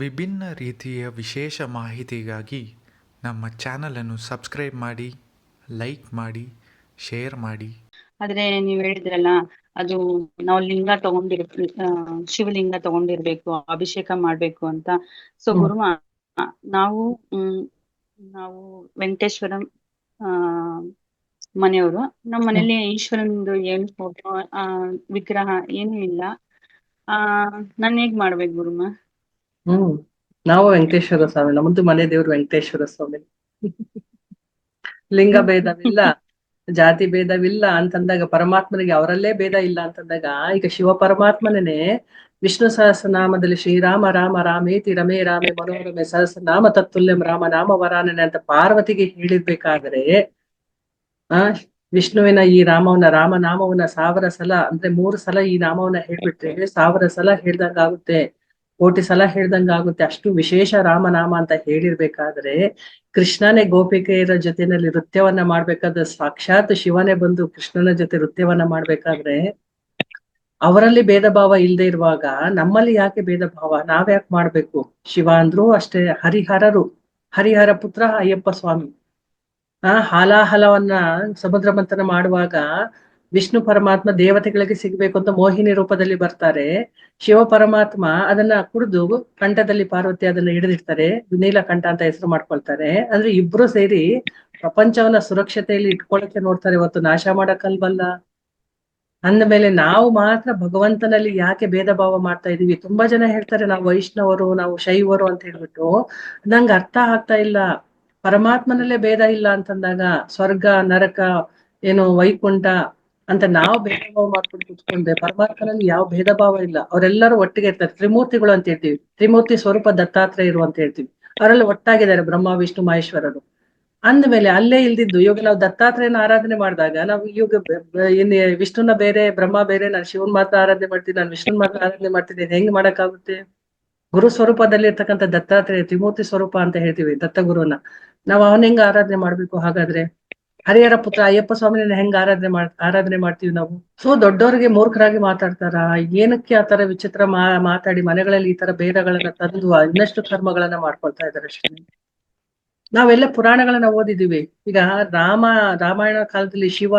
ವಿಭಿನ್ನ ರೀತಿಯ ವಿಶೇಷ ಮಾಹಿತಿಗಾಗಿ ನಮ್ಮ ಚಾನಲನ್ನು ಸಬ್ಸ್ಕ್ರೈಬ್ ಮಾಡಿ ಲೈಕ್ ಮಾಡಿ ಶೇರ್ ಮಾಡಿ. ಆದ್ರೆ ನೀವ್ ಹೇಳಿದ್ರಲ್ಲ ಅದು ನಾವು ಲಿಂಗ ತಗೊಂಡಿರ್ ಶಿವಲಿಂಗ ತಗೊಂಡಿರ್ಬೇಕು ಅಭಿಷೇಕ ಮಾಡ್ಬೇಕು ಅಂತ. ಸೊ ಗುರುಮಾ ನಾವು ಹ್ಮ್ ನಾವು ವೆಂಕಟೇಶ್ವರಂ ಆ ಮನೆಯವರು. ನಮ್ಮ ಮನೇಲಿ ಈಶ್ವರನದು ಏನು ಫೋಟೋ ಆ ವಿಗ್ರಹ ಏನು ಇಲ್ಲ. ಆ ನಾನು ಹೇಗ್ ಮಾಡ್ಬೇಕು ಗುರುಮ ಹ್ಮ್. ನಾವು ವೆಂಕಟೇಶ್ವರ ಸ್ವಾಮಿ ನಮ್ದು ಮನೆ ದೇವ್ರು ವೆಂಕಟೇಶ್ವರ ಸ್ವಾಮಿ. ಲಿಂಗ ಭೇದವಿಲ್ಲ, ಜಾತಿ ಭೇದವಿಲ್ಲ ಅಂತಂದಾಗ ಪರಮಾತ್ಮನಿಗೆ ಅವರಲ್ಲೇ ಭೇದ ಇಲ್ಲ ಅಂತಂದಾಗ, ಈಗ ಶಿವ ಪರಮಾತ್ಮನೇ ವಿಷ್ಣು ಸಹಸ್ರನಾಮದಲ್ಲಿ ಶ್ರೀರಾಮ, ರಾಮ, ರಾಮೇತಿ, ರಮೇ, ರಾಮೇ, ಮನೋರಮೆ, ಸಹಸ್ರನಾಮ, ತತ್ತುಲ್ಯಂ, ರಾಮ, ನಾಮ, ವರಾನನೆ ಅಂತ ಪಾರ್ವತಿಗೆ ಹೇಳಿರ್ಬೇಕಾದ್ರೆ, ಆ, ವಿಷ್ಣುವಿನ ಈ ರಾಮವನ್ನ ರಾಮನಾಮವನ್ನ ಸಾವಿರ ಸಲ, ಅಂದ್ರೆ ಮೂರು ಸಲ ಈ ನಾಮವನ್ನ ಹೇಳ್ಬಿಟ್ರೆ ಸಾವಿರ ಸಲ ಹೇಳ್ದಂಗಾಗುತ್ತೆ. ಕೋಟಿ ಸಲ ಹೇಳ್ದಂಗಾಗುತ್ತೆ ಅಷ್ಟು ವಿಶೇಷ ರಾಮನಾಮ ಅಂತ ಹೇಳಿರ್ಬೇಕಾದ್ರೆ, ಕೃಷ್ಣನೇ ಗೋಪಿಕೆಯರ ಜೊತೆನಲ್ಲಿ ನೃತ್ಯವನ್ನ ಮಾಡ್ಬೇಕಾದ್ರೆ ಸಾಕ್ಷಾತ್ ಶಿವನೇ ಬಂದು ಕೃಷ್ಣನ ಜೊತೆ ನೃತ್ಯವನ್ನ ಮಾಡ್ಬೇಕಾದ್ರೆ, ಅವರಲ್ಲಿ ಭೇದ ಭಾವ ಇಲ್ಲದೆ ಇರುವಾಗ ನಮ್ಮಲ್ಲಿ ಯಾಕೆ ಭೇದ ಭಾವ ನಾವ್ಯಾಕೆ ಮಾಡ್ಬೇಕು? ಶಿವ ಅಂದ್ರು ಅಷ್ಟೇ ಹರಿಹರರು, ಹರಿಹರ ಪುತ್ರ ಅಯ್ಯಪ್ಪ ಸ್ವಾಮಿ. ಆ ಹಾಲಾಹಲವನ್ನ ಸಮುದ್ರ ಮಂಥನ ಮಾಡುವಾಗ ವಿಷ್ಣು ಪರಮಾತ್ಮ ದೇವತೆಗಳಿಗೆ ಸಿಗ್ಬೇಕು ಅಂತ ಮೋಹಿನಿ ರೂಪದಲ್ಲಿ ಬರ್ತಾರೆ. ಶಿವ ಪರಮಾತ್ಮ ಅದನ್ನ ಕುಡಿದು ಕಂಠದಲ್ಲಿ ಪಾರ್ವತಿ ಅದನ್ನ ಹಿಡಿದಿರ್ತಾರೆ ನೀಲಕಂಠ ಅಂತ ಹೆಸರು ಮಾಡ್ಕೊಳ್ತಾರೆ. ಅಂದ್ರೆ ಇಬ್ರು ಸೇರಿ ಪ್ರಪಂಚವನ್ನ ಸುರಕ್ಷತೆಯಲ್ಲಿ ಇಟ್ಕೊಳಕ್ಕೆ ನೋಡ್ತಾರೆ. ಇವತ್ತು ನಾಶ ಮಾಡಕ್ಕಲ್ವಲ್ಲ ಅಂದಮೇಲೆ ನಾವು ಮಾತ್ರ ಭಗವಂತನಲ್ಲಿ ಯಾಕೆ ಭೇದ ಭಾವ ಮಾಡ್ತಾ ಇದೀವಿ? ತುಂಬಾ ಜನ ಹೇಳ್ತಾರೆ ನಾವು ವೈಷ್ಣವರು, ನಾವು ಶೈವರು ಅಂತ ಹೇಳ್ಬಿಟ್ಟು. ನಂಗೆ ಅರ್ಥ ಆಗ್ತಾ ಇಲ್ಲ. ಪರಮಾತ್ಮನಲ್ಲೇ ಭೇದ ಇಲ್ಲ ಅಂತಂದಾಗ ಸ್ವರ್ಗ, ನರಕ, ಏನು ವೈಕುಂಠ ಅಂತ ನಾವು ಭೇದ ಭಾವ ಮಾಡ್ಕೊಂಡು ಕುತ್ಕೊಂಡ್ರೆ ಪರಮಾತ್ಮನಲ್ಲಿ ಯಾವ ಭೇದ ಭಾವ ಇಲ್ಲ. ಅವರೆಲ್ಲರೂ ಒಟ್ಟಿಗೆ ಇರ್ತಾರೆ. ತ್ರಿಮೂರ್ತಿಗಳು ಅಂತ ಹೇಳ್ತೀವಿ. ತ್ರಿಮೂರ್ತಿ ಸ್ವರೂಪ ದತ್ತಾತ್ರೇಯರು ಅಂತ ಹೇಳ್ತೀವಿ. ಅವರೆಲ್ಲ ಒಟ್ಟಾಗಿದ್ದಾರೆ ಬ್ರಹ್ಮ, ವಿಷ್ಣು, ಮಹೇಶ್ವರರು. ಅಂದ್ಮೇಲೆ ಅಲ್ಲೇ ಇಲ್ದಿದ್ದು, ಇವಾಗ ನಾವು ದತ್ತಾತ್ರೇಯನ ಆರಾಧನೆ ಮಾಡಿದಾಗ, ನಾವು ಬ- ಇನ್ ವಿಷ್ಣುನ ಬೇರೆ, ಬ್ರಹ್ಮ ಬೇರೆ, ನಾನು ಶಿವನ್ ಮಾತ್ರ ಆರಾಧನೆ ಮಾಡ್ತೀನಿ, ನಾನು ವಿಷ್ಣುನ್ ಮಾತ್ರ ಆರಾಧನೆ ಮಾಡ್ತೀನಿ ಹೆಂಗ್ ಮಾಡಕ್ಕಾಗುತ್ತೆ? ಗುರು ಸ್ವರೂಪದಲ್ಲಿ ಇರ್ತಕ್ಕಂಥ ದತ್ತಾತ್ರೇಯ ತ್ರಿಮೂರ್ತಿ ಸ್ವರೂಪ ಅಂತ ಹೇಳ್ತೀವಿ ದತ್ತಗುರುನ ನಾವು ಅವನ ಹೆಂಗ್ ಆರಾಧನೆ ಮಾಡ್ಬೇಕು ಹಾಗಾದ್ರೆ? ಹರಿಹರ ಪುತ್ರ ಅಯ್ಯಪ್ಪ ಸ್ವಾಮಿನ ಹೆಂಗ್ ಆರಾಧನೆ ಮಾಡ್, ಆರಾಧನೆ ಮಾಡ್ತೀವಿ ನಾವು? ಸೊ ದೊಡ್ಡವರಿಗೆ ಮೂರ್ಖರಾಗಿ ಮಾತಾಡ್ತಾರ. ಏನಕ್ಕೆ ಆ ತರ ವಿಚಿತ್ರ ಮಾ, ಮಾತಾಡಿ ಮನೆಗಳಲ್ಲಿ ಈ ತರ ಭೇದಗಳನ್ನ ತಂದು ಇನ್ನಷ್ಟು ಕರ್ಮಗಳನ್ನ ಮಾಡ್ಕೊಳ್ತಾ ಇದಾರೆ ಅಷ್ಟೇ. ನಾವೆಲ್ಲ ಪುರಾಣಗಳನ್ನ ಓದಿದೀವಿ ಈಗ ರಾಮ, ರಾಮಾಯಣ ಕಾಲದಲ್ಲಿ ಶಿವ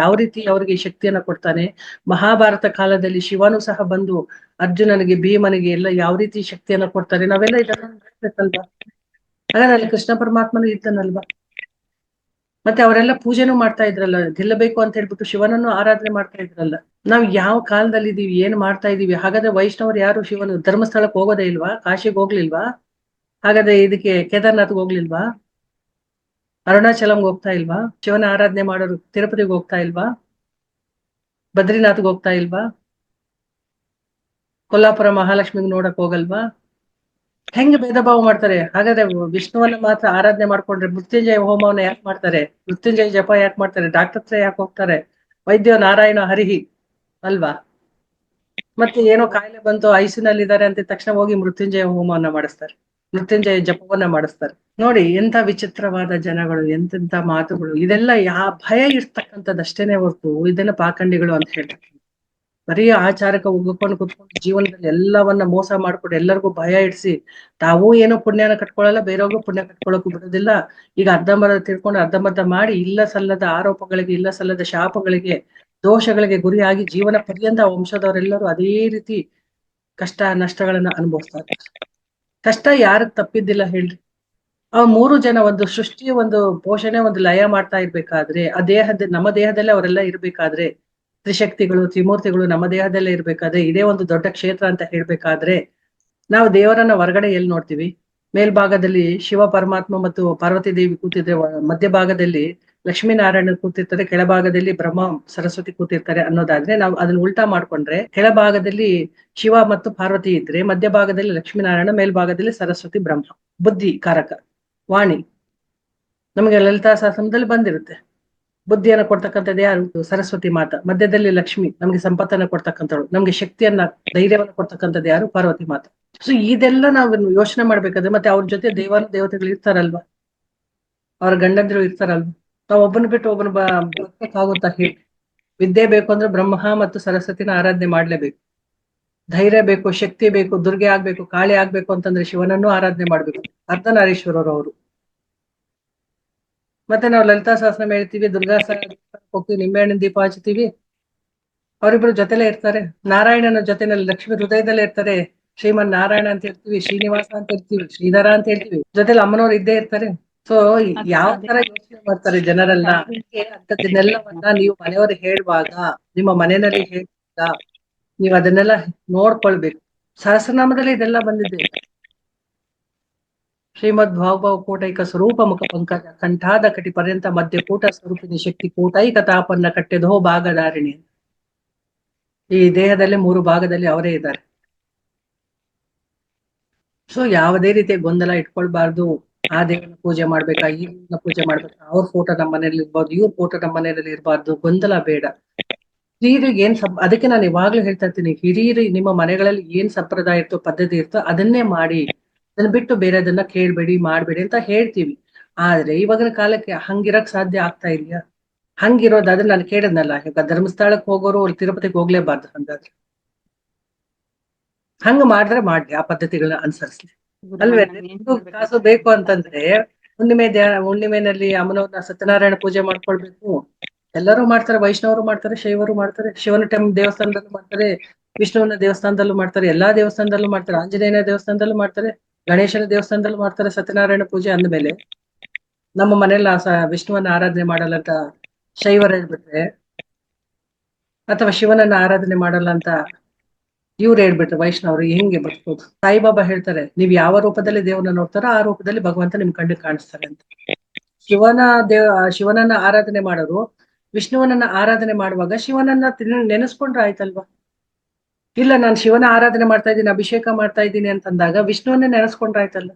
ಯಾವ ರೀತಿ ಅವರಿಗೆ ಶಕ್ತಿಯನ್ನ ಕೊಡ್ತಾನೆ? ಮಹಾಭಾರತ ಕಾಲದಲ್ಲಿ ಶಿವನು ಸಹ ಬಂದು ಅರ್ಜುನನಿಗೆ, ಭೀಮನಿಗೆ ಎಲ್ಲ ಯಾವ ರೀತಿ ಶಕ್ತಿಯನ್ನ ಕೊಡ್ತಾರೆ? ನಾವೆಲ್ಲ ಇದನ್ನ ಹಾಗಾದ್ರೆ ಅಲ್ಲಿ ಕೃಷ್ಣ ಪರಮಾತ್ಮನು ಇದ್ದನಲ್ವಾ? ಮತ್ತೆ ಅವರೆಲ್ಲ ಪೂಜೆನೂ ಮಾಡ್ತಾ ಇದ್ರಲ್ಲ, ಗೆಲ್ಲಬೇಕು ಅಂತ ಹೇಳ್ಬಿಟ್ಟು ಶಿವನನ್ನು ಆರಾಧನೆ ಮಾಡ್ತಾ ಇದ್ರಲ್ಲ. ನಾವು ಯಾವ ಕಾಲದಲ್ಲಿ ಇದೀವಿ, ಏನ್ ಮಾಡ್ತಾ ಇದೀವಿ? ಹಾಗಾದ್ರೆ ವೈಷ್ಣವರು ಯಾರು ಶಿವನು? ಧರ್ಮಸ್ಥಳಕ್ಕೆ ಹೋಗೋದೇ ಇಲ್ವಾ? ಕಾಶಿಗೆ ಹೋಗ್ಲಿಲ್ವಾ? ಹಾಗಾದ್ರೆ ಇದಕ್ಕೆ ಕೇದಾರ್ನಾಥ್ಗೆ ಹೋಗ್ಲಿಲ್ವಾ? ಅರುಣಾಚಲಂಗೆ ಹೋಗ್ತಾ ಇಲ್ವಾ? ಶಿವನ ಆರಾಧನೆ ಮಾಡೋರು ತಿರುಪತಿಗೆ ಹೋಗ್ತಾ ಇಲ್ವಾ? ಬದ್ರಿನಾಥ್ಗೆ ಹೋಗ್ತಾ ಇಲ್ವಾ? ಕೊಲ್ಲಾಪುರ ಮಹಾಲಕ್ಷ್ಮಿಗೆ ನೋಡಕ್ ಹೋಗಲ್ವಾ? ಹೆಂಗ್ ಭೇದ ಭಾವ ಮಾಡ್ತಾರೆ? ಹಾಗಾದ್ರೆ ವಿಷ್ಣುವನ್ನ ಮಾತ್ರ ಆರಾಧನೆ ಮಾಡ್ಕೊಂಡ್ರೆ ಮೃತ್ಯುಂಜಯ ಹೋಮವನ್ನ ಯಾಕೆ ಮಾಡ್ತಾರೆ? ಮೃತ್ಯುಂಜಯ ಜಪ ಯಾಕೆ ಮಾಡ್ತಾರೆ? ಡಾಕ್ಟರ್ ಹತ್ರ ಯಾಕೆ ಹೋಗ್ತಾರೆ? ವೈದ್ಯ ನಾರಾಯಣ ಹರಿಹಿ ಅಲ್ವಾ? ಮತ್ತೆ ಏನೋ ಕಾಯಿಲೆ ಬಂತು ಐಸಿನಲ್ಲಿ ಇದ್ದಾರೆ ಅಂತ ತಕ್ಷಣ ಹೋಗಿ ಮೃತ್ಯುಂಜಯ ಹೋಮವನ್ನ ಮಾಡಿಸ್ತಾರೆ. ಮೃತ್ಯುಂಜಯ ಜಪವನ್ನ ಮಾಡಿಸ್ತಾರೆ. ನೋಡಿ ಎಂತ ವಿಚಿತ್ರವಾದ ಜನಗಳು ಎಂತೆಂತ ಮಾತುಗಳು. ಇದೆಲ್ಲ ಯಾ ಭಯ ಇರ್ತಕ್ಕಂಥದ್ದಷ್ಟೇನೆ ಹೊರತು ಇದೆಲ್ಲ ಪಾಖಂಡಿಗಳು ಅಂತ ಹೇಳ್ತಾರೆ. ಬರೀ ಆಚಾರಕ್ಕೆ ಒಗ್ಗಿಕೊಂಡು ಕುತ್ಕೊಂಡು ಜೀವನದಲ್ಲಿ ಎಲ್ಲವನ್ನ ಮೋಸ ಮಾಡ್ಕೊಂಡು ಎಲ್ಲರಿಗೂ ಭಯ ಇಡ್ಸಿ ತಾವು ಏನೋ ಪುಣ್ಯನ ಕಟ್ಕೊಳ್ಳಲ್ಲ, ಬೇರೆಯವ್ರಿಗೂ ಪುಣ್ಯ ಕಟ್ಕೊಳ್ಳೋಕು ಬಿಡೋದಿಲ್ಲ. ಈಗ ಅರ್ಧಂಬರ್ಧ ತಿಳ್ಕೊಂಡು ಅರ್ಧಂಬರ್ಧ ಮಾಡಿ ಇಲ್ಲ ಸಲ್ಲದ ಆರೋಪಗಳಿಗೆ, ಇಲ್ಲ ಸಲ್ಲದ ಶಾಪಗಳಿಗೆ, ದೋಷಗಳಿಗೆ ಗುರಿಯಾಗಿ ಜೀವನ ಪರ್ಯಂತ ವಂಶದವರೆಲ್ಲರೂ ಅದೇ ರೀತಿ ಕಷ್ಟ, ನಷ್ಟಗಳನ್ನ ಅನುಭವಿಸ್ತಾ ಇದ್ದಾರೆ. ಕಷ್ಟ ಯಾರು ತಪ್ಪಿದ್ದಿಲ್ಲ ಹೇಳ್ರಿ. ಆ ಮೂರು ಜನ ಒಂದು ಸೃಷ್ಟಿಯ ಒಂದು ಪೋಷಣೆ, ಒಂದು ಲಯ ಮಾಡ್ತಾ ಇರ್ಬೇಕಾದ್ರೆ, ಆ ದೇಹದ, ನಮ್ಮ ದೇಹದಲ್ಲೇ ಅವರೆಲ್ಲ ಇರ್ಬೇಕಾದ್ರೆ ತ್ರಿಶಕ್ತಿಗಳು ತ್ರಿಮೂರ್ತಿಗಳು ನಮ್ಮ ದೇಹದಲ್ಲೇ ಇರ್ಬೇಕಾದ್ರೆ ಇದೇ ಒಂದು ದೊಡ್ಡ ಕ್ಷೇತ್ರ ಅಂತ ಹೇಳ್ಬೇಕಾದ್ರೆ ನಾವು ದೇವರನ್ನ ಹೊರಗಡೆ ಎಲ್ಲಿ ನೋಡ್ತೀವಿ? ಮೇಲ್ಭಾಗದಲ್ಲಿ ಶಿವ ಪರಮಾತ್ಮ ಮತ್ತು ಪಾರ್ವತಿ ದೇವಿ ಕೂತಿದ್ರೆ, ಮಧ್ಯಭಾಗದಲ್ಲಿ ಲಕ್ಷ್ಮೀನಾರಾಯಣ ಕೂತಿರ್ತಾರೆ, ಕೆಳಭಾಗದಲ್ಲಿ ಬ್ರಹ್ಮ, ಸರಸ್ವತಿ ಕೂತಿರ್ತಾರೆ ಅನ್ನೋದಾದ್ರೆ ನಾವು ಅದನ್ನ ಉಲ್ಟಾ ಮಾಡ್ಕೊಂಡ್ರೆ ಕೆಳಭಾಗದಲ್ಲಿ ಶಿವ ಮತ್ತು ಪಾರ್ವತಿ ಇದ್ರೆ ಮಧ್ಯಭಾಗದಲ್ಲಿ ಲಕ್ಷ್ಮೀನಾರಾಯಣ, ಮೇಲ್ಭಾಗದಲ್ಲಿ ಸರಸ್ವತಿ ಬ್ರಹ್ಮ. ಬುದ್ಧಿ ಕಾರಕ ವಾಣಿ. ನಮಗೆ ಲಲಿತಾ ಸಹಸ್ರದಲ್ಲಿ ಬಂದಿರುತ್ತೆ. ಬುದ್ಧಿಯನ್ನ ಕೊಡ್ತಕ್ಕಂಥದ್ದು ಯಾರು? ಸರಸ್ವತಿ ಮಾತ. ಮಧ್ಯದಲ್ಲಿ ಲಕ್ಷ್ಮಿ, ನಮ್ಗೆ ಸಂಪತ್ತನ್ನ ಕೊಡ್ತಕ್ಕಂಥವ್ಳು. ನಮ್ಗೆ ಶಕ್ತಿಯನ್ನ, ಧೈರ್ಯವನ್ನ ಕೊಡ್ತಕ್ಕಂಥದ್ದು ಯಾರು? ಪಾರ್ವತಿ ಮಾತ. ಸೊ ಇದೆಲ್ಲ ನಾವು ಯೋಚನೆ ಮಾಡ್ಬೇಕಾದ್ರೆ ಮತ್ತೆ ಅವ್ರ ಜೊತೆ ದೇವಾನು ದೇವತೆಗಳು ಇರ್ತಾರಲ್ವಾ? ಅವ್ರ ಗಂಡಂದಿರು ಇರ್ತಾರಲ್ವಾ? ನಾವು ಒಬ್ಬನ ಬಿಟ್ಟು ಒಬ್ಬನ ಬದುಕಕ್ಕಾಗುತ್ತಾ ಹೇಳಿ? ವಿದ್ಯೆ ಬೇಕು ಅಂದ್ರೆ ಬ್ರಹ್ಮ ಮತ್ತು ಸರಸ್ವತಿನ ಆರಾಧನೆ ಮಾಡ್ಲೇಬೇಕು. ಧೈರ್ಯ ಬೇಕು, ಶಕ್ತಿ ಬೇಕು, ದುರ್ಗೆ ಆಗ್ಬೇಕು, ಕಾಳಿ ಆಗ್ಬೇಕು ಅಂತಂದ್ರೆ ಶಿವನನ್ನು ಆರಾಧನೆ ಮಾಡ್ಬೇಕು. ಅರ್ಧನಾರೀಶ್ವರರು ಅವರು. ಮತ್ತೆ ನಾವು ಲಲಿತಾ ಸಹಸ್ರನಾಮ ಹೇಳ್ತೀವಿ, ದುರ್ಗಾ ಹೋಗ್ತೀವಿ, ನಿಂಬೆಹಣ್ಣಿನ ದೀಪ ಹಚ್ತೀವಿ ಅವರಿಬ್ರು ಜೊತೆಲೇ ಇರ್ತಾರೆ. ನಾರಾಯಣನ ಜೊತೆನಲ್ಲಿ ಲಕ್ಷ್ಮಿ ಹೃದಯದಲ್ಲೇ ಇರ್ತಾರೆ. ಶ್ರೀಮನ್ ನಾರಾಯಣ ಅಂತ ಹೇಳ್ತೀವಿ, ಶ್ರೀನಿವಾಸ ಅಂತ ಹೇಳ್ತೀವಿ, ಶ್ರೀಧರ ಅಂತ ಹೇಳ್ತೀವಿ. ಜೊತೆಲಿ ಅಮ್ಮನವ್ರು ಇದ್ದೇ ಇರ್ತಾರೆ. ಸೊ ಯಾವ ತರ ಯೋಚನೆ ಮಾಡ್ತಾರೆ ಜನರೆಲ್ಲ? ಅಂತದನ್ನೆಲ್ಲವನ್ನ ನೀವು ಮನೆಯವರು ಹೇಳುವಾಗ, ನಿಮ್ಮ ಮನೆಯಲ್ಲಿ ಹೇಳುವಾಗ, ನೀವು ಅದನ್ನೆಲ್ಲ ನೋಡ್ಕೊಳ್ಬೇಕು. ಸಹಸ್ರನಾಮದಲ್ಲಿ ಇದೆಲ್ಲ ಬಂದಿದೆ. ಶ್ರೀಮದ್ ಭಾವಭಾವ ಕೋಟೈಕ ಸ್ವರೂಪ ಮುಖ ಪಂಕಜ ಕಂಠಾದ ಕಟಿ ಪರ್ಯಂತ ಮಧ್ಯ ಕೂಟ ಸ್ವರೂಪಿನ ಶಕ್ತಿ ಕೋಟೈಕ ತಾಪನ್ನ ಕಟ್ಟೆದೋ ಭಾಗಧಾರಿಣಿ. ಈ ದೇಹದಲ್ಲಿ ಮೂರು ಭಾಗದಲ್ಲಿ ಅವರೇ ಇದ್ದಾರೆ. ಸೊ ಯಾವುದೇ ರೀತಿಯ ಗೊಂದಲ ಇಟ್ಕೊಳ್ಬಾರ್ದು. ಆ ದೇವನ ಪೂಜೆ ಮಾಡ್ಬೇಕಾ, ಈ ದೇವನ ಪೂಜೆ ಮಾಡ್ಬೇಕಾ, ಅವ್ರ ಫೋಟೋ ನಮ್ಮ ಮನೇಲಿ ಇರ್ಬಾರ್ದು, ಇವ್ರ ಫೋಟೋ ನಮ್ಮ ಮನೆಯಲ್ಲಿ ಇರಬಾರ್ದು, ಗೊಂದಲ ಬೇಡ. ಹಿರಿಯರಿಗೆ ಏನ್ ಸಬ್ ಅದಕ್ಕೆ ನಾನು ಇವಾಗ್ಲೂ ಹೇಳ್ತಾ ಇರ್ತೀನಿ, ಹಿರಿಯರು ನಿಮ್ಮ ಮನೆಗಳಲ್ಲಿ ಏನ್ ಸಂಪ್ರದಾಯ ಇರ್ತೋ, ಪದ್ಧತಿ ಇರ್ತೋ, ಅದನ್ನೇ ಮಾಡಿ. ಅದನ್ನ ಬಿಟ್ಟು ಬೇರೆದನ್ನ ಕೇಳ್ಬೇಡಿ ಮಾಡ್ಬೇಡಿ ಅಂತ ಹೇಳ್ತೀವಿ. ಆದ್ರೆ ಇವಾಗಿನ ಕಾಲಕ್ಕೆ ಹಂಗಿರಕ್ ಸಾಧ್ಯ ಆಗ್ತಾ ಇದೆಯಾ ಹಂಗಿರೋದಾದ್ರೆ ನಾನು ಕೇಳಿದ್ನಲ್ಲ ಈಗ ಧರ್ಮಸ್ಥಳಕ್ಕೆ ಹೋಗೋರು ಅವ್ರು ತಿರುಪತಿಗೆ ಹೋಗ್ಲೇಬಾರ್ದು ಹಂಗಾದ್ರೆ. ಹಂಗ ಮಾಡಿದ್ರೆ ಮಾಡ್ಲಿ ಆ ಪದ್ಧತಿಗಳನ್ನ ಅನುಸರಿಸ್ಲಿ. ಅಲ್ವೇ? ಹಿಂದೂ ಕಾಸು ಬೇಕು ಅಂತಂದ್ರೆ ಹುಣ್ಣಿಮೆ ಧ್ಯಾನ ಹುಣ್ಣಿಮೆನಲ್ಲಿ ಅಮ್ಮನವ್ರನ್ನ ಸತ್ಯನಾರಾಯಣ ಪೂಜೆ ಮಾಡ್ಕೊಳ್ಬೇಕು. ಎಲ್ಲರೂ ಮಾಡ್ತಾರೆ ವೈಷ್ಣವರು ಮಾಡ್ತಾರೆ ಶೈವರು ಮಾಡ್ತಾರೆ ಶಿವನ ಟೆಂಪ್ ದೇವಸ್ಥಾನದಲ್ಲೂ ಮಾಡ್ತಾರೆ ವಿಷ್ಣುವಿನ ದೇವಸ್ಥಾನದಲ್ಲೂ ಮಾಡ್ತಾರೆ ಎಲ್ಲಾ ದೇವಸ್ಥಾನದಲ್ಲೂ ಮಾಡ್ತಾರೆ ಆಂಜನೇಯನ ದೇವಸ್ಥಾನದಲ್ಲೂ ಮಾಡ್ತಾರೆ. ಗಣೇಶನ ದೇವಸ್ಥಾನದಲ್ಲಿ ಮಾಡ್ತಾರೆ ಸತ್ಯನಾರಾಯಣ ಪೂಜೆ ಅಂದ್ಮೇಲೆ ನಮ್ಮ ಮನೇಲಿ ಆ ವಿಷ್ಣುವನ್ನ ಆರಾಧನೆ ಮಾಡಲ್ಲ ಅಂತ ಶೈವರ ಹೇಳ್ಬಿಟ್ರೆ ಅಥವಾ ಶಿವನನ್ನ ಆರಾಧನೆ ಮಾಡಲ್ಲ ಅಂತ ಇವ್ರು ಹೇಳ್ಬಿಟ್ರೆ ವೈಷ್ಣವರು ಹೆಂಗೆ ಬರ್ಬೋದು ಸಾಯಿಬಾಬಾ ಹೇಳ್ತಾರೆ, ನೀವ್ ಯಾವ ರೂಪದಲ್ಲಿ ದೇವರನ್ನ ನೋಡ್ತಾರೋ ಆ ರೂಪದಲ್ಲಿ ಭಗವಂತ ನಿಮ್ ಕಣ್ಣಿಗೆ ಕಾಣಿಸ್ತಾರೆ ಅಂತ. ಶಿವನ ದೇವ, ಶಿವನನ್ನ ಆರಾಧನೆ ಮಾಡೋರು ವಿಷ್ಣುವನನ್ನ ಆರಾಧನೆ ಮಾಡುವಾಗ ಶಿವನನ್ನ ನೆನೆಸ್ಕೊಂಡ್ರೆ ಆಯ್ತಲ್ವಾ? ಇಲ್ಲ, ನಾನು ಶಿವನ ಆರಾಧನೆ ಮಾಡ್ತಾ ಇದ್ದೀನಿ, ಅಭಿಷೇಕ ಮಾಡ್ತಾ ಇದ್ದೀನಿ ಅಂತಂದಾಗ ವಿಷ್ಣುವನ್ನೇ ನೆನೆಸ್ಕೊಂಡ್ರಾಯ್ತಲ್ಲ?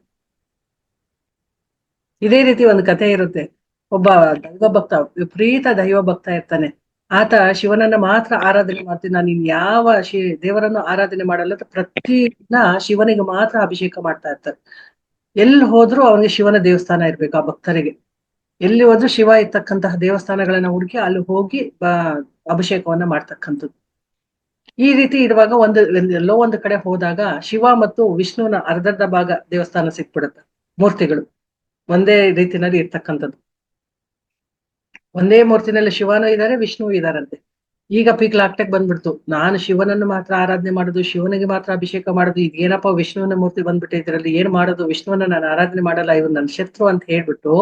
ಇದೇ ರೀತಿ ಒಂದು ಕಥೆ ಇರುತ್ತೆ. ಒಬ್ಬ ದೈವ ಭಕ್ತ, ವಿಪರೀತ ದೈವ ಭಕ್ತ ಇರ್ತಾನೆ. ಆತ ಶಿವನನ್ನ ಮಾತ್ರ ಆರಾಧನೆ ಮಾಡ್ತೀನಿ, ನಾನು ಇನ್ ಯಾವ ಶಿ, ದೇವರನ್ನು ಆರಾಧನೆ ಮಾಡಲ್ಲ ಅಂತ ಪ್ರತಿದಿನ ಶಿವನಿಗೆ ಮಾತ್ರ ಅಭಿಷೇಕ ಮಾಡ್ತಾ ಇರ್ತಾರೆ ಎಲ್ಲಿ ಹೋದ್ರು ಅವನಿಗೆ ಶಿವನ ದೇವಸ್ಥಾನ ಇರ್ಬೇಕು ಆ ಭಕ್ತರಿಗೆ. ಎಲ್ಲಿ ಹೋದ್ರು ಶಿವ ಇರ್ತಕ್ಕಂತಹ ದೇವಸ್ಥಾನಗಳನ್ನ ಹುಡುಕಿ ಅಲ್ಲಿ ಹೋಗಿ ಅಭಿಷೇಕವನ್ನ ಮಾಡ್ತಕ್ಕಂಥದ್ದು. ಈ ರೀತಿ ಇರುವಾಗ ಒಂದು, ಎಲ್ಲೋ ಒಂದು ಕಡೆ ಹೋದಾಗ ಶಿವ ಮತ್ತು ವಿಷ್ಣುವಿನ ಅರ್ಧರ್ಧ ಭಾಗ ದೇವಸ್ಥಾನ ಸಿಕ್ಬಿಡುತ್ತೆ, ಮೂರ್ತಿಗಳು. ಒಂದೇ ರೀತಿನಲ್ಲಿ ಇರ್ತಕ್ಕಂಥದ್ದು. ಒಂದೇ ಮೂರ್ತಿನಲ್ಲಿ ಶಿವನೂ ಇದ್ದಾರೆ ವಿಷ್ಣು ಇದಾರಂತೆ. ಈಗ ಪೀಕ್ ಲಾಕ್ಟಕ್ ಬಂದ್ಬಿಡ್ತು. ನಾನು ಶಿವನನ್ನು ಮಾತ್ರ ಆರಾಧನೆ ಮಾಡೋದು, ಶಿವನಿಗೆ ಮಾತ್ರ ಅಭಿಷೇಕ ಮಾಡೋದು ಏನಪ್ಪ ವಿಷ್ಣುವಿನ ಮೂರ್ತಿ ಬಂದ್ಬಿಟ್ಟೆ ಇದರಲ್ಲಿ, ಏನ್ ಮಾಡೋದು, ವಿಷ್ಣುವನ್ನ ನಾನು ಆರಾಧನೆ ಮಾಡಲ್ಲ, ಇವ್ರು ನನ್ನ ಶತ್ರು ಅಂತ ಹೇಳ್ಬಿಟ್ಟು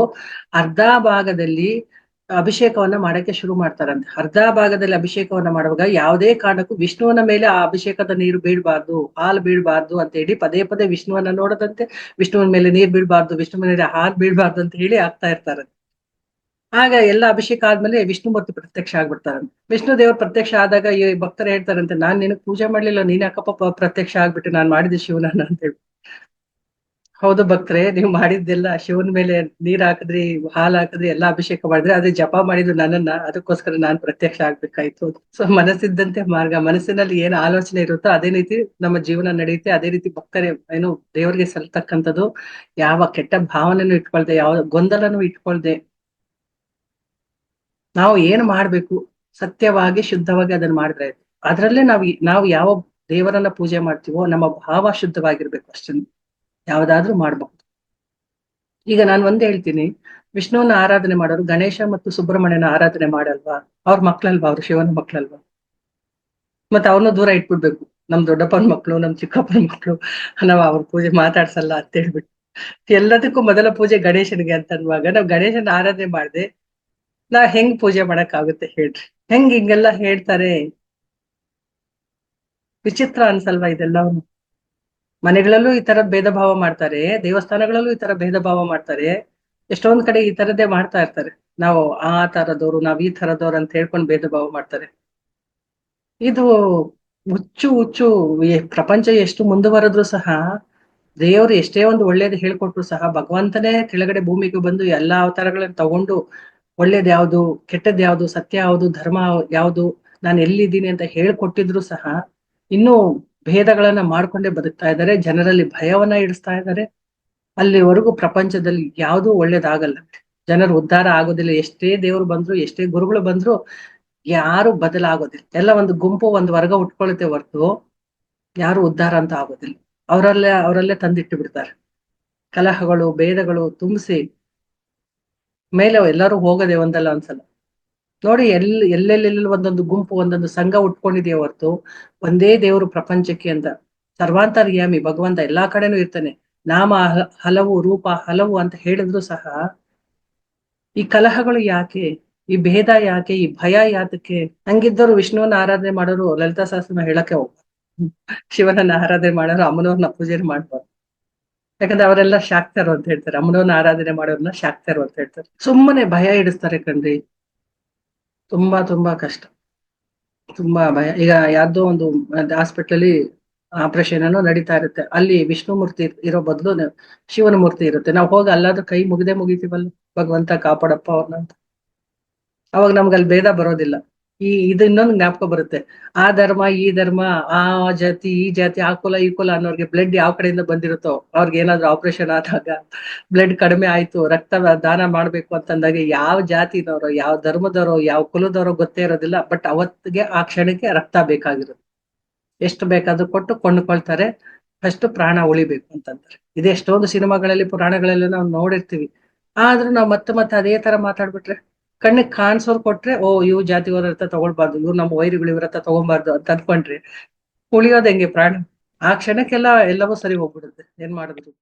ಅರ್ಧ ಭಾಗದಲ್ಲಿ ಅಭಿಷೇಕವನ್ನ ಮಾಡಕ್ಕೆ ಶುರು ಮಾಡ್ತಾರಂತೆ. ಅರ್ಧ ಭಾಗದಲ್ಲಿ ಅಭಿಷೇಕವನ್ನ ಮಾಡುವಾಗ ಯಾವುದೇ ಕಾರಣಕ್ಕೂ ವಿಷ್ಣುವನ ಮೇಲೆ ಆ ಅಭಿಷೇಕದ ನೀರು ಬೀಳ್ಬಾರ್ದು, ಹಾಲು ಬೀಳ್ಬಾರ್ದು ಅಂತ ಹೇಳಿ ಪದೇ ಪದೇ ವಿಷ್ಣುವನ್ನ ನೋಡದಂತೆ, ವಿಷ್ಣುವಿನ ಮೇಲೆ ನೀರ್ ಬೀಳ್ಬಾರ್ದು ವಿಷ್ಣು ಮೇಲೆ ಹಾಲು ಬೀಳ್ಬಾರ್ದು ಅಂತ ಹೇಳಿ ಆಗ್ತಾ ಇರ್ತಾರೆ ಆಗ ಎಲ್ಲ ಅಭಿಷೇಕ ಆದ್ಮೇಲೆ ವಿಷ್ಣು ಮೂರ್ತಿ ಪ್ರತ್ಯಕ್ಷ ಆಗ್ಬಿಡ್ತಾರಂತೆ. ವಿಷ್ಣು ದೇವರು ಪ್ರತ್ಯಕ್ಷ ಆದಾಗ ಈ ಭಕ್ತರು ಹೇಳ್ತಾರಂತೆ, ನಾನ್ ನಿನಗ್ ಪೂಜೆ ಮಾಡ್ಲಿಲ್ಲ, ನೀನ್ ಯಾಕಪ್ಪ ಪ್ರತ್ಯಕ್ಷ ಆಗ್ಬಿಟ್ಟು, ನಾನ್ ಮಾಡಿದ್ದೆ ಶಿವನನ್ನ ಅಂತ ಹೇಳಿ. ಹೌದು ಭಕ್ತರೆ, ನೀವು ಮಾಡಿದ್ದೆಲ್ಲ ಶಿವನ ಮೇಲೆ ನೀರ್ ಹಾಕಿದ್ರಿ, ಹಾಲು ಹಾಕಿದ್ರಿ, ಎಲ್ಲಾ ಅಭಿಷೇಕ ಮಾಡಿದ್ರಿ ಅದೇ ಜಪ ಮಾಡಿದ್ರು ನನ್ನನ್ನ, ಅದಕ್ಕೋಸ್ಕರ ನಾನ್ ಪ್ರತ್ಯಕ್ಷ ಆಗ್ಬೇಕಾಯ್ತು. ಸೊ ಮನಸ್ಸಿದ್ದಂತೆ ಮಾರ್ಗ, ಮನಸ್ಸಿನಲ್ಲಿ ಏನ್ ಆಲೋಚನೆ ಇರುತ್ತೋ ಅದೇ ರೀತಿ ನಮ್ಮ ಜೀವನ ನಡೆಯುತ್ತೆ, ಅದೇ ರೀತಿ ಭಕ್ತರೇ, ಏನು ದೇವರಿಗೆ ಸಲ್ತಕ್ಕಂಥದ್ದು, ಯಾವ ಕೆಟ್ಟ ಭಾವನೆನೂ ಇಟ್ಕೊಳ್ದೆ, ಯಾವ ಗೊಂದಲನೂ ಇಟ್ಕೊಳ್ದೆ. ನಾವು ಏನು ಮಾಡ್ಬೇಕು? ಸತ್ಯವಾಗಿ, ಶುದ್ಧವಾಗಿ ಅದನ್ನ ಮಾಡಿದ್ರೆ ಅದರಲ್ಲೇ ನಾವು ನಾವು ಯಾವ ದೇವರನ್ನ ಪೂಜೆ ಮಾಡ್ತೀವೋ, ನಮ್ಮ ಭಾವ ಶುದ್ಧವಾಗಿರ್ಬೇಕು ಅಷ್ಟೇ. ಯಾವ್ದಾದ್ರೂ ಮಾಡಬಹುದು. ಈಗ ನಾನು ಒಂದೇ ಹೇಳ್ತೀನಿ. ವಿಷ್ಣುವನ್ನ ಆರಾಧನೆ ಮಾಡೋರು ಗಣೇಶ ಮತ್ತು ಸುಬ್ರಹ್ಮಣ್ಯನ ಆರಾಧನೆ ಮಾಡಲ್ವಾ? ಅವ್ರ ಮಕ್ಳಲ್ವಾ? ಅವ್ರ ಶಿವನ ಮಕ್ಳಲ್ವಾ? ಮತ್ತೆ ಅವ್ರನ್ನ ದೂರ ಇಟ್ಬಿಡ್ಬೇಕು. ನಮ್ ದೊಡ್ಡಪ್ಪನ ಮಕ್ಳು, ನಮ್ ಚಿಕ್ಕಪ್ಪನ ಮಕ್ಳು, ನಾವ್ ಅವ್ರ ಪೂಜೆ ಮಾತಾಡ್ಸಲ್ಲ ಅಂತ ಹೇಳ್ಬಿಟ್ಟು. ಎಲ್ಲದಕ್ಕೂ ಮೊದಲ ಪೂಜೆ ಗಣೇಶನಿಗೆ ಅಂತ ಅನ್ನುವಾಗ ನಾವ್ ಗಣೇಶನ ಆರಾಧನೆ ಮಾಡ್ದೆ ನಾ ಹೆಂಗ್ ಪೂಜೆ ಮಾಡಕ್ ಆಗುತ್ತೆ ಹೇಳ್ರಿ. ಹೆಂಗ್ ಹಿಂಗೆಲ್ಲ ಹೇಳ್ತಾರೆ? ವಿಚಿತ್ರ ಅನ್ಸಲ್ವಾ ಇದೆಲ್ಲವನ್ನು ಮನೆಗಳಲ್ಲೂ ಈ ತರ ಭೇದ ಭಾವ ಮಾಡ್ತಾರೆ, ದೇವಸ್ಥಾನಗಳಲ್ಲೂ ಈ ತರ ಭೇದ ಭಾವ ಮಾಡ್ತಾರೆ. ಎಷ್ಟೊಂದ್ ಕಡೆ ಈ ತರದ್ದೇ ಮಾಡ್ತಾ ಇರ್ತಾರೆ. ನಾವು ಆ ತರದವ್ರು, ನಾವ್ ಈ ತರದವ್ರು ಅಂತ ಹೇಳ್ಕೊಂಡು ಭೇದ ಭಾವ ಮಾಡ್ತಾರೆ. ಇದು ಹುಚ್ಚು ಹುಚ್ಚು ಪ್ರಪಂಚ ಎಷ್ಟು ಮುಂದುವರೆದ್ರು ಸಹ ದೇವರು ಎಷ್ಟೇ ಒಂದು ಒಳ್ಳೇದು ಹೇಳ್ಕೊಟ್ರು ಸಹ ಭಗವಂತನೇ ಕೆಳಗಡೆ ಭೂಮಿಗೆ ಬಂದು ಎಲ್ಲಾ ಅವತಾರಗಳನ್ನ ತಗೊಂಡು ಒಳ್ಳೇದ್ ಯಾವ್ದು, ಕೆಟ್ಟದ್ ಯಾವ್ದು, ಸತ್ಯ ಯಾವ್ದು, ಧರ್ಮ ಯಾವ್ದು, ನಾನು ಎಲ್ಲಿದ್ದೀನಿ ಅಂತ ಹೇಳ್ಕೊಟ್ಟಿದ್ರು ಸಹ ಇನ್ನೂ ಭೇದಗಳನ್ನ ಮಾಡ್ಕೊಂಡೇ ಬದುಕ್ತಾ ಇದ್ದಾರೆ, ಜನರಲ್ಲಿ ಭಯವನ್ನ ಇಡಿಸ್ತಾ ಇದ್ದಾರೆ. ಅಲ್ಲಿವರೆಗೂ ಪ್ರಪಂಚದಲ್ಲಿ ಯಾವ್ದೂ ಒಳ್ಳೇದಾಗಲ್ಲ. ಜನರು ಉದ್ಧಾರ ಆಗೋದಿಲ್ಲ. ಎಷ್ಟೇ ದೇವರು ಬಂದ್ರು, ಎಷ್ಟೇ ಗುರುಗಳು ಬಂದ್ರು, ಯಾರು ಬದಲಾಗೋದಿಲ್ಲ. ಎಲ್ಲ ಒಂದು ಗುಂಪು, ಒಂದು ವರ್ಗ ಉಟ್ಕೊಳ್ಳುತ್ತೆ ಹೊರತು ಯಾರು ಉದ್ಧಾರ ಅಂತ ಆಗೋದಿಲ್ಲ. ಅವರಲ್ಲೇ ಅವರಲ್ಲೇ ತಂದಿಟ್ಟು ಬಿಡ್ತಾರೆ. ಕಲಹಗಳು, ಭೇದಗಳು ತುಂಬಿಸಿ, ಮೇಲೆ ಎಲ್ಲರೂ ಹೋಗದೆ ಒಂದಲ್ಲ ಒಂದ್ಸಲ. ನೋಡಿ, ಎಲ್ ಎಲ್ಲೆಲ್ಲೆಲ್ಲ ಒಂದೊಂದು ಗುಂಪು, ಒಂದೊಂದು ಸಂಘ ಉಟ್ಕೊಂಡಿದೆಯಾ ಹೊರತು ಒಂದೇ ದೇವರು ಪ್ರಪಂಚಕ್ಕೆ ಅಂತ. ಸರ್ವಾಂತರ್ಯಾಮಿ ಭಗವಂತ ಎಲ್ಲಾ ಕಡೆನೂ ಇರ್ತಾನೆ. ನಾಮ ಹಲವು, ರೂಪ, ಹಲವು ಅಂತ ಹೇಳಿದ್ರು ಸಹ ಈ ಕಲಹಗಳು ಯಾಕೆ, ಈ ಭೇದ ಯಾಕೆ, ಈ ಭಯ ಯಾತಕ್ಕೆ? ಹಂಗಿದ್ದವರು ವಿಷ್ಣುವನ್ನ ಆರಾಧನೆ ಮಾಡೋರು ಲಲಿತಾ ಸಹಸ್ರನ ಹೇಳಕ್ಕೆ ಹೋಗ್ಬಾರ್ದು. ಶಿವನನ್ನ ಆರಾಧನೆ ಮಾಡೋರು ಅಮ್ಮನವ್ರನ್ನ ಪೂಜೆ ಮಾಡ್ಬಾರ್ದು. ಯಾಕಂದ್ರೆ ಅವರೆಲ್ಲ ಶಾಕ್ತರು ಅಂತ ಹೇಳ್ತಾರೆ. ಅಮ್ಮನವ್ರನ್ನ ಆರಾಧನೆ ಮಾಡೋರ್ನ ಶಾಕ್ತರು ಅಂತ ಹೇಳ್ತಾರೆ. ಸುಮ್ಮನೆ ಭಯ ಇಡಿಸ್ತಾರೆ ಕಣ್ರಿ. ತುಂಬಾ ತುಂಬಾ ಕಷ್ಟ. ತುಂಬಾ ಭಯ. ಈಗ ಯಾವ್ದೋ ಒಂದು ಹಾಸ್ಪಿಟ್ಲಲ್ಲಿ ಆಪರೇಷನ್ ಏನೋ ನಡೀತಾ ಇರುತ್ತೆ. ಅಲ್ಲಿ ವಿಷ್ಣು ಮೂರ್ತಿ ಇರೋ ಬದಲು ಶಿವನ ಮೂರ್ತಿ ಇರುತ್ತೆ. ನಾವು ಹೋಗಿ ಅಲ್ಲಾದ್ರೂ ಕೈ ಮುಗಿದೇ ಮುಗಿತೀವಲ್ಲ? ಭಗವಂತ ಕಾಪಾಡಪ್ಪ ಅವ್ರನ್ನ ಅಂತ. ಅವಾಗ ನಮ್ಗೆ ಅಲ್ಲಿ ಭೇದ ಬರೋದಿಲ್ಲ. ಈ ಇದು ಇನ್ನೊಂದು ಜ್ಞಾಪಕ ಬರುತ್ತೆ. ಆ ಧರ್ಮ, ಈ ಧರ್ಮ, ಆ ಜಾತಿ, ಈ ಜಾತಿ, ಆ ಕುಲ, ಈ ಕುಲ ಅನ್ನೋರ್ಗೆ ಬ್ಲಡ್ ಯಾವ ಕಡೆಯಿಂದ ಬಂದಿರುತ್ತೋ ಅವ್ರಿಗೆ ಏನಾದ್ರು ಆಪರೇಷನ್ ಆದಾಗ ಬ್ಲಡ್ ಕಡಿಮೆ ಆಯ್ತು, ರಕ್ತ ದಾನ ಮಾಡ್ಬೇಕು ಅಂತಂದಾಗ ಯಾವ ಜಾತಿದವರೋ ಯಾವ ಧರ್ಮದವರೋ, ಯಾವ ಕುಲದವರೋ ಗೊತ್ತೇ ಇರೋದಿಲ್ಲ. ಬಟ್ ಅವತ್ತಿಗೆ ಆ ಕ್ಷಣಕ್ಕೆ ರಕ್ತ ಬೇಕಾಗಿರುತ್ತೆ ಎಷ್ಟು ಬೇಕಾದ್ರೂ ಕೊಟ್ಟು ಕೊಂಡ್ಕೊಳ್ತಾರೆ. ಅಷ್ಟು ಪ್ರಾಣ ಉಳಿಬೇಕು ಅಂತಂತಾರೆ. ಇದೆಷ್ಟೊಂದು ಸಿನಿಮಾಗಳಲ್ಲಿ ಪುರಾಣಗಳಲ್ಲಿ ನಾವು ನೋಡಿರ್ತೀವಿ. ಆದ್ರೂ ನಾವು ಮತ್ತೆ ಮತ್ತೆ ಅದೇ ತರ ಮಾತಾಡ್ಬಿಟ್ರೆ ಕಣ್ಣಿಗೆ ಕಾಣಿಸೋರ್ ಕೊಟ್ರೆ, ಓ ಇವ್ ಜಾತಿಯವ್ರ ಹತ್ರ ತಗೊಳ್ಬಾರ್ದು, ಇವ್ರು ನಮ್ಮ ವೈರಿಗಳು ಇವ್ರ ಹತ್ರ ತಗೊಂಬಾರ್ದು ಅಂತ ಅನ್ಕೊಂಡ್ರಿ, ಉಳಿಯೋದ್ ಹೆಂಗೆ ಪ್ರಾಣಿ? ಆ ಕ್ಷಣಕ್ಕೆಲ್ಲ ಎಲ್ಲವೂ ಸರಿ ಹೋಗ್ಬಿಡುತ್ತೆ. ಏನ್ ಮಾಡಿದ್ರು